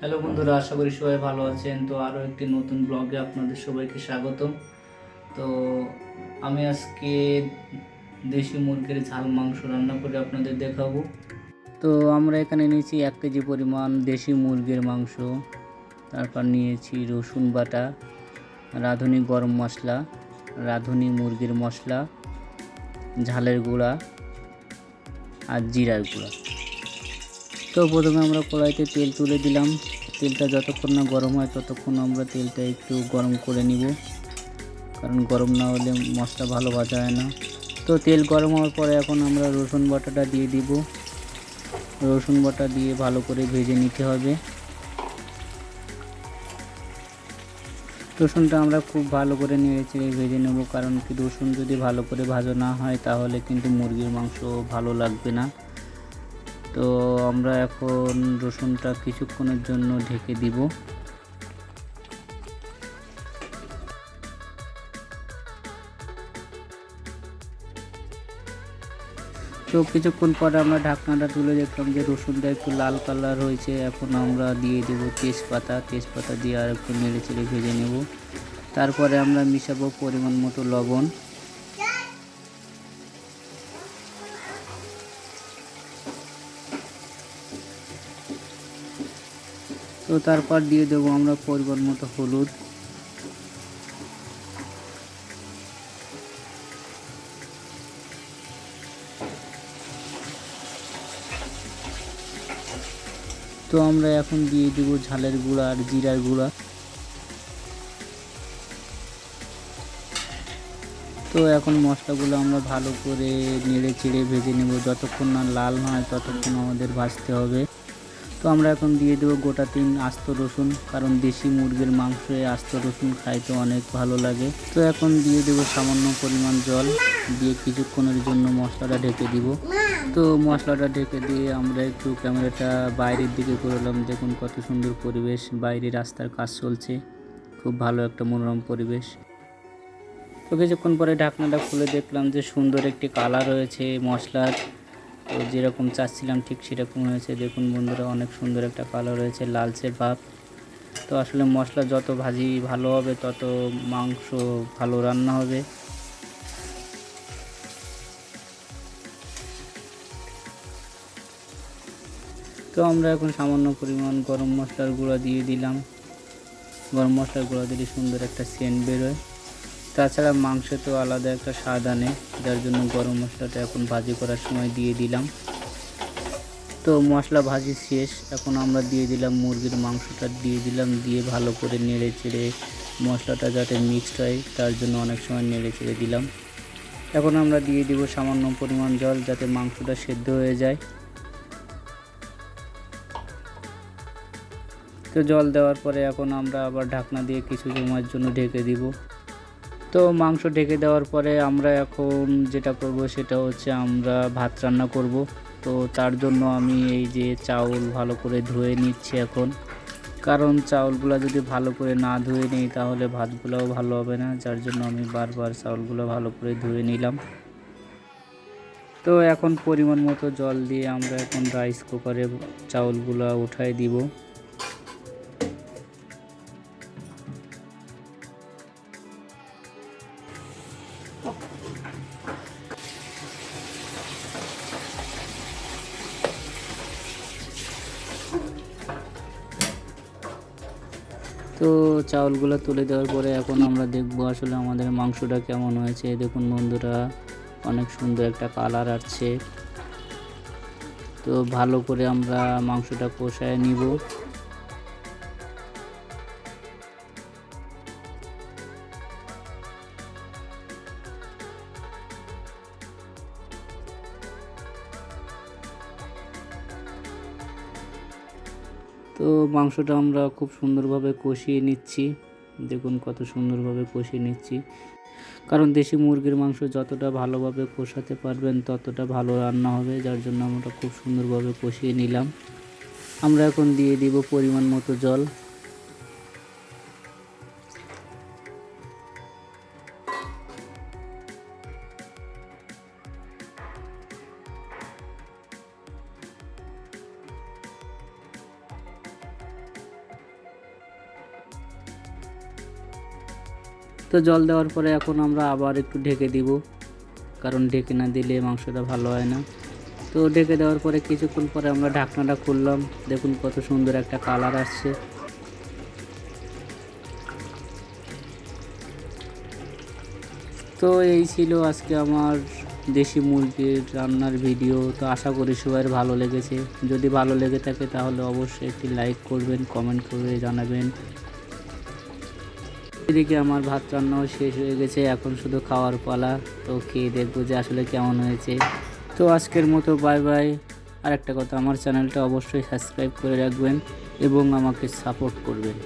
Hello বন্ধুরা, আশা করি সবাই ভালো আছেন। তো আরও একটি নতুন ব্লগে আপনাদের সবাইকে স্বাগতম। তো আমি আজকে দেশি মুরগির ঝাল, মাংস রান্না করে আপনাদের দেখাবো। তো আমরা এখানে নিয়েছি এক কেজি পরিমাণ দেশি মুরগির মাংস। তারপর নিয়েছি রসুন বাটা, রাঁধুনি গরম মশলা, রাঁধুনি মুরগির মশলা, ঝালের গুঁড়া আর জিরার গুঁড়া। তো প্রথমে আমরা কড়াইতে তেল তুলে দিলাম। তেলটা যতক্ষণ না গরম হয় ততক্ষণ আমরা তেলটা একটু গরম করে নিব। কারণ গরম না হলে মশলা ভালো ভাজা হয় না। তো তেল গরম হওয়ার পরে এখন আমরা রসুন বাটাটা দিয়ে দিব। রসুন বাটা দিয়ে ভালো করে ভেজে নিতে হবে। রসুনটা আমরা খুব ভালো করে চেড়ে ভেজে নেব। কারণ কি রসুন যদি ভালো করে ভাজা না হয় তাহলে কিন্তু মুরগির মাংস ভালো লাগবে না। তো আমরা এখন রসুনটা কিছুক্ষণের জন্য ঢেকে দিব। তো কিছুক্ষণ পরে আমরা ঢাকনাটা তুলে দেখলাম যে রসুনটা একটু লাল কালার হয়েছে। এখন আমরা দিয়ে দেব তেজপাতা। তেজপাতা দিয়ে আর একটু নেড়ে চেড়ে ভেজে নেব। তারপরে আমরা মিশাবো পরিমাণ মতো লবণ। তো তারপর দিয়ে দেবো আমরা পরিমাণ মতো হলুদ। তো আমরা এখন দিয়ে দেবো ঝালের গুঁড়া আর জিরার গুঁড়া। তো এখন মশলাগুলো আমরা ভালো করে নেড়ে চেড়ে ভেজে নেব। যতক্ষণ না লাল হয়, ততক্ষণ আমাদের ভাজতে হবে। তো আমরা এখন দিয়ে দেবো গোটা তিন আস্ত রসুন, কারণ দেশি মুরগির মাংসে আস্ত রসুন খাইতে অনেক ভালো লাগে। তো এখন দিয়ে দেবো সামান্য পরিমাণ জল, দিয়ে কিছুক্ষণের জন্য মশলাটা ঢেকে দিব। তো মশলাটা ঢেকে দিয়ে আমরা একটু ক্যামেরাটা বাইরের দিকে করলাম, দেখুন কত সুন্দর পরিবেশ, বাইরে রাস্তার কাজ চলছে, খুব ভালো একটা মনোরম পরিবেশ। তো কিছুক্ষণ পরে ঢাকনাটা খুলে দেখলাম যে সুন্দর একটি কালার রয়েছে মশলার। তো যেরকম চাচ্ছিলাম ঠিক সেরকম হয়েছে। দেখুন বন্ধুরা, অনেক সুন্দর একটা কালার রয়েছে, লালচে ভাব। তো আসলে মশলা যত ভাজি ভালো হবে, তত মাংস ভালো রান্না হবে। তো আমরা এখন সামান্য পরিমাণ গরম মশলার গুঁড়া দিয়ে দিলাম। গরম মশলার গুঁড়া দিলে সুন্দর একটা সেন্ট বেরোয়। তাছাড়া মাংস তো আলাদা একটা স্বাদ আনে, যার জন্য গরম মশলাটা এখন ভাজি করার সময় দিয়ে দিলাম। তো মশলা ভাজি শেষ, এখন আমরা দিয়ে দিলাম মুরগির মাংসটা, দিয়ে দিলাম, দিয়ে ভালো করে নেড়ে চেড়ে মশলাটা যাতে মিক্সড হয়, তার জন্য অনেক সময় নেড়ে চেড়ে দিলাম। এখন আমরা দিয়ে দিব সামান্য পরিমাণ জল, যাতে মাংসটা সেদ্ধ হয়ে যায়। তো জল দেওয়ার পরে এখন আমরা আবার ঢাকনা দিয়ে কিছু সময়ের জন্য ঢেকে দিব। তো মাংস ঢেকে দেওয়ার পরে আমরা এখন যেটা করব সেটা হচ্ছে আমরা ভাত রান্না করব। তো তার জন্য আমি এই যে চাউল ভালো করে ধুয়ে নিচ্ছি এখন। কারণ চাউলগুলো যদি ভালো করে না ধুয়ে নিই তাহলে ভাতগুলোও ভালো হবে না। যার জন্য আমি বারবার চাউলগুলো ভালো করে ধুয়ে নিলাম। তো এখন পরিমাণ মতো জল দিয়ে আমরা এখন রাইস কুকারে চাউলগুলো উঠাই দিব। তো চাউলগুলো তুলে দেওয়ার পরে এখন আমরা দেখব আসলে আমাদের মাংসটা কেমন হয়েছে। দেখুন বন্ধুরা, অনেক সুন্দর একটা কালার আসছে। তো ভালো করে আমরা মাংসটা কষায় নিব। তো মাংসটা আমরা খুব সুন্দরভাবে কষিয়ে নিচ্ছি। দেখুন কত সুন্দরভাবে কষিয়ে নিচ্ছি। কারণ দেশি মুরগির মাংস যতটা ভালোভাবে কষাতে পারবেন, ততটা ভালো রান্না হবে। যার জন্য আমরা খুব সুন্দরভাবে কষিয়ে নিলাম। আমরা এখন দিয়ে দিব পরিমাণ মতো জল। তো জল দেওয়ার পরে এখন আমরা আবার একটু ঢেকে দিব। কারণ ঢেকে না দিলে মাংসটা ভালো হয় না। তো ঢেকে দেওয়ার পরে কিছুক্ষণ পরে আমরা ঢাকনাটা খুললাম। দেখুন কত সুন্দর একটা কালার আসছে। তো এই ছিল আজকে আমার দেশি মুরগির রান্নার ভিডিও। তো আশা করি সবাই ভালো লেগেছে। যদি ভালো লেগে থাকে তাহলে অবশ্যই একটি লাইক করবেন, কমেন্ট করে জানাবেন। এদিকে আমার ভাত রান্নাও শেষ হয়ে গেছে, এখন শুধু খাওয়ার পালা। তো খেয়ে দেখব যে আসলে কেমন হয়েছে। তো আজকের মতো বাই বাই আর একটা কথা, আমার চ্যানেলটা অবশ্যই সাবস্ক্রাইব করে রাখবেন এবং আমাকে সাপোর্ট করবেন।